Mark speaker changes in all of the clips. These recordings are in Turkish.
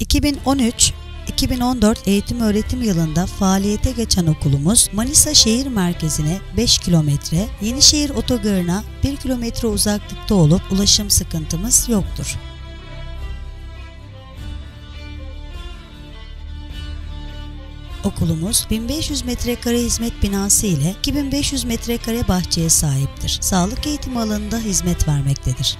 Speaker 1: ...2013-2014 eğitim öğretim yılında faaliyete geçen okulumuz Manisa şehir merkezine 5 kilometre, Yenişehir otogarına 1 kilometre uzaklıkta olup ulaşım sıkıntımız yoktur. Okulumuz 1500 metrekare hizmet binası ile 2500 metrekare bahçeye sahiptir. Sağlık eğitimi alanında hizmet vermektedir.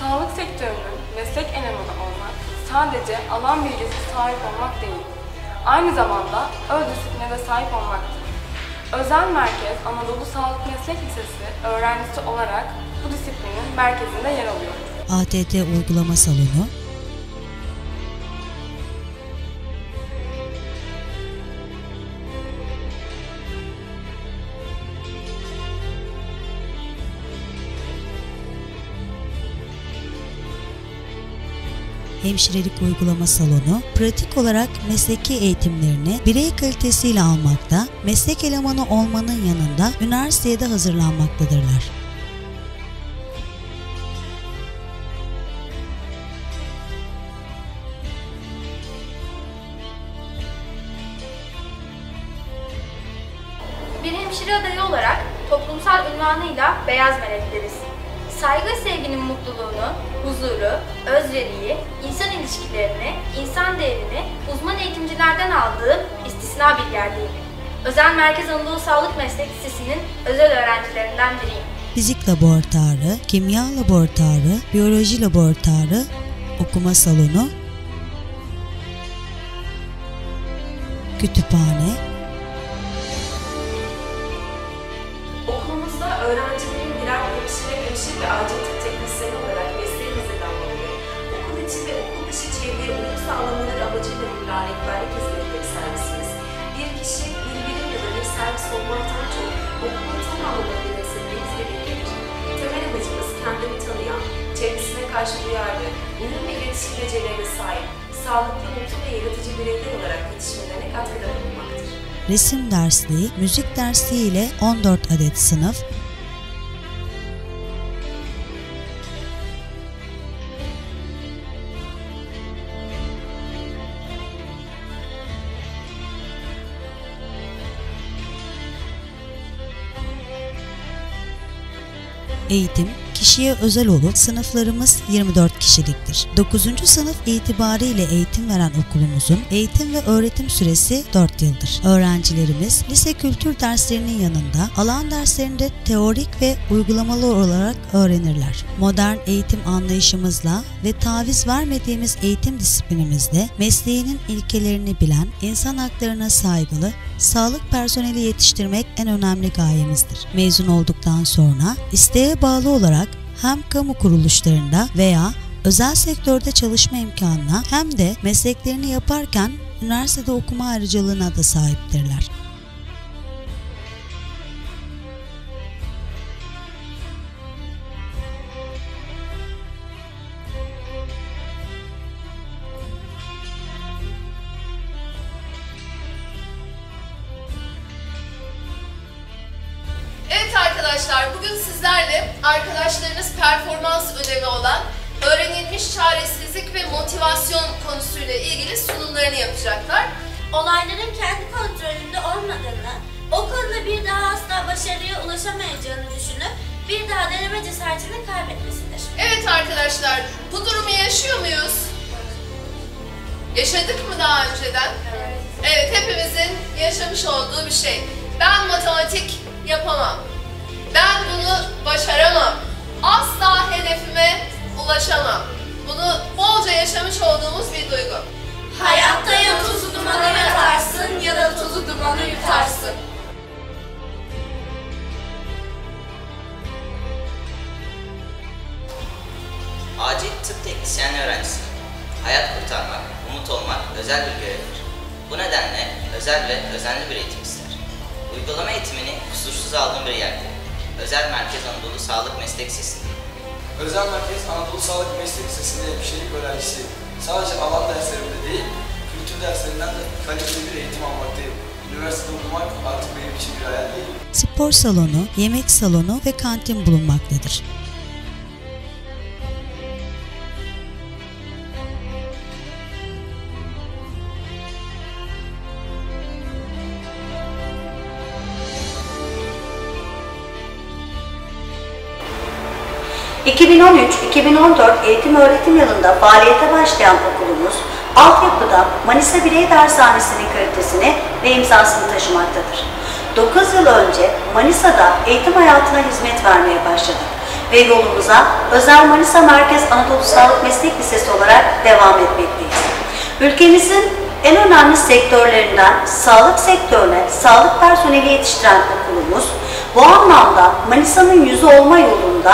Speaker 2: Sağlık sektörünün meslek elemanı olmak sadece alan bilgisi sahip olmak değil, aynı zamanda öz disipline de sahip olmaktır. Özel Merkez Anadolu Sağlık Meslek Lisesi öğrencisi olarak bu disiplinin merkezinde yer alıyor.
Speaker 1: ATT uygulama salonu, hemşirelik uygulama salonu, pratik olarak mesleki eğitimlerini birey kalitesiyle almakta, meslek elemanı olmanın yanında üniversiteye de hazırlanmaktadırlar.
Speaker 3: Bir hemşire adayı olarak toplumsal ünvanıyla beyaz melekleriz. Saygı sevginin mutluluğunu, huzuru, özveriyi, insan ilişkilerini, insan değerini uzman eğitimcilerden aldığı istisna bir yerdeyim. Özel Merkez Anadolu Sağlık Meslek Lisesi'nin özel öğrencilerinden biriyim.
Speaker 1: Fizik laboratuvarı, kimya laboratuvarı, biyoloji laboratuvarı, okuma salonu, kütüphane,
Speaker 4: Okulumuzda öğrencilerin birer hemşire, hemşire ve acil tıp teknisyeni olarak iletişim becerilerine sahip, sağlıklı, mutlu ve yaratıcı bireyler olarak yetişmelerine katkıda bulunmaktır.
Speaker 1: resim dersliği, müzik dersliği ile 14 adet sınıf, Eğitim kişiye özel olup sınıflarımız 24 kişiliktir. 9. sınıf itibariyle eğitim veren okulumuzun eğitim ve öğretim süresi 4 yıldır. Öğrencilerimiz lise kültür derslerinin yanında alan derslerinde teorik ve uygulamalı olarak öğrenirler. Modern eğitim anlayışımızla ve taviz vermediğimiz eğitim disiplinimizde mesleğinin ilkelerini bilen, insan haklarına saygılı, sağlık personeli yetiştirmek en önemli gayemizdir. Mezun olduktan sonra isteğe bağlı olarak hem kamu kuruluşlarında veya özel sektörde çalışma imkanına hem de mesleklerini yaparken üniversitede okuma ayrıcalığına da sahiptirler.
Speaker 5: Arkadaşlar, bugün sizlerle arkadaşlarınız performans ödevi olan öğrenilmiş çaresizlik ve motivasyon konusuyla ilgili sunumlarını yapacaklar.
Speaker 6: olayların kendi kontrolünde olmadığını, o konuda bir daha asla başarıya ulaşamayacağını düşünüp bir daha deneme cesaretini kaybetmesidir.
Speaker 5: Evet arkadaşlar, bu durumu yaşıyor muyuz? Yaşadık mı daha önceden? Evet. Evet, hepimizin yaşamış olduğu bir şey. Ben matematik yapamam. Ben bunu başaramam. Asla hedefime ulaşamam. Bunu bolca yaşamış olduğumuz bir duygu.
Speaker 6: Hayatta ya tuzu dumana yatarsın ya da tuzu dumana yutarsın.
Speaker 7: Acil tıp teknisyenliği öğrencisi. Hayat kurtarmak, umut olmak özel bir görevdir. Bu nedenle özel ve özenli bir eğitim ister. Uygulama eğitimini kusursuz aldığım bir yerde. Özel Merkez Anadolu Sağlık Meslek Lisesi'nde.
Speaker 8: Özel Merkez Anadolu Sağlık Meslek Lisesi'nde hemşirelik öğrencisiyim. Sadece alan derslerimde değil, kültür derslerinden de kaliteli bir eğitim almaktayım. Üniversitede okumak artık benim için bir hayal değil.
Speaker 1: Spor salonu, yemek salonu ve kantin bulunmaktadır.
Speaker 9: ...2013-2014 eğitim öğretim yılında faaliyete başlayan okulumuz, altyapıda Manisa Birey Dershanesi'nin kalitesini ve imzasını taşımaktadır. 9 yıl önce Manisa'da eğitim hayatına hizmet vermeye başladık ve yolumuza Özel Manisa Merkez Anadolu Sağlık Meslek Lisesi olarak devam etmekteyiz. Ülkemizin en önemli sektörlerinden sağlık sektörüne sağlık personeli yetiştiren okulumuz, bu anlamda Manisa'nın yüzü olma yolunda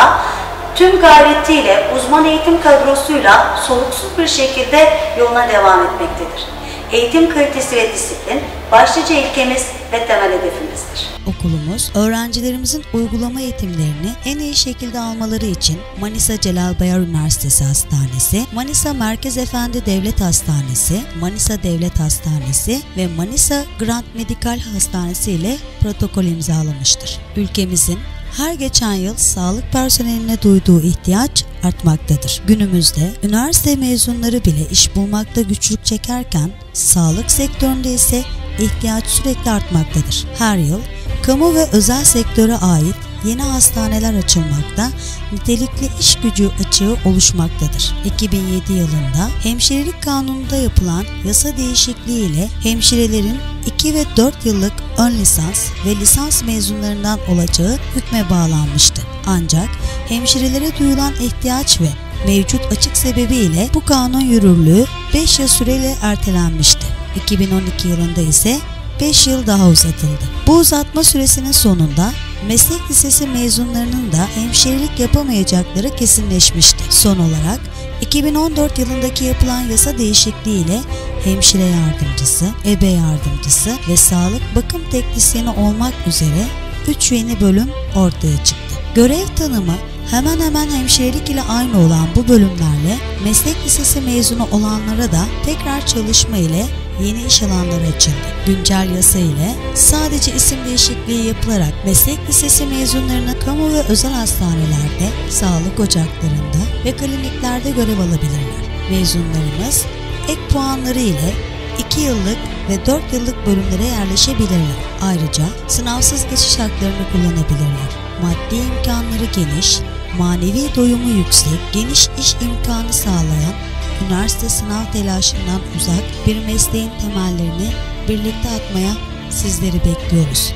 Speaker 9: tüm gayretiyle uzman eğitim kadrosuyla soluksuz bir şekilde yoluna devam etmektedir. Eğitim kalitesi ve disiplin başlıca ilkemiz ve temel hedefimizdir.
Speaker 1: Okulumuz, öğrencilerimizin uygulama eğitimlerini en iyi şekilde almaları için Manisa Celal Bayar Üniversitesi Hastanesi, Manisa Merkez Efendi Devlet Hastanesi, Manisa Devlet Hastanesi ve Manisa Grand Medical Hastanesi ile protokol imzalamıştır. Ülkemizin her geçen yıl sağlık personeline duyduğu ihtiyaç artmaktadır. Günümüzde üniversite mezunları bile iş bulmakta güçlük çekerken sağlık sektöründe ise ihtiyaç sürekli artmaktadır. Her yıl kamu ve özel sektöre ait yeni hastaneler açılmakta, nitelikli iş gücü açığı oluşmaktadır. 2007 yılında hemşirelik kanununda yapılan yasa değişikliği ile hemşirelerin 2 ve 4 yıllık ön lisans ve lisans mezunlarından olacağı hükme bağlanmıştı. Ancak hemşirelere duyulan ihtiyaç ve mevcut açık sebebiyle bu kanun yürürlüğü 5 yıl süreyle ertelenmişti. 2012 yılında ise 5 yıl daha uzatıldı. Bu uzatma süresinin sonunda meslek lisesi mezunlarının da hemşirelik yapamayacakları kesinleşmişti. Son olarak 2014 yılındaki yapılan yasa değişikliği ile hemşire yardımcısı, ebe yardımcısı ve sağlık bakım teknisyeni olmak üzere 3 yeni bölüm ortaya çıktı. Görev tanımı hemen hemen hemşirelik ile aynı olan bu bölümlerle meslek lisesi mezunu olanlara da tekrar çalışma ile yeni iş alanları açıldı. Güncel yasa ile sadece isim değişikliği yapılarak meslek lisesi mezunlarına kamu ve özel hastanelerde, sağlık ocaklarında ve kliniklerde görev alabilirler. Mezunlarımız ek puanları ile 2 yıllık ve 4 yıllık bölümlere yerleşebilirler. Ayrıca sınavsız geçiş haklarını kullanabilirler. Maddi imkanları geniş, manevi doyumu yüksek, geniş iş imkanı sağlayan üniversite sınav telaşından uzak bir mesleğin temellerini birlikte atmaya sizleri bekliyoruz.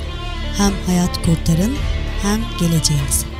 Speaker 1: Hem hayat kurtarın hem geleceğinizi.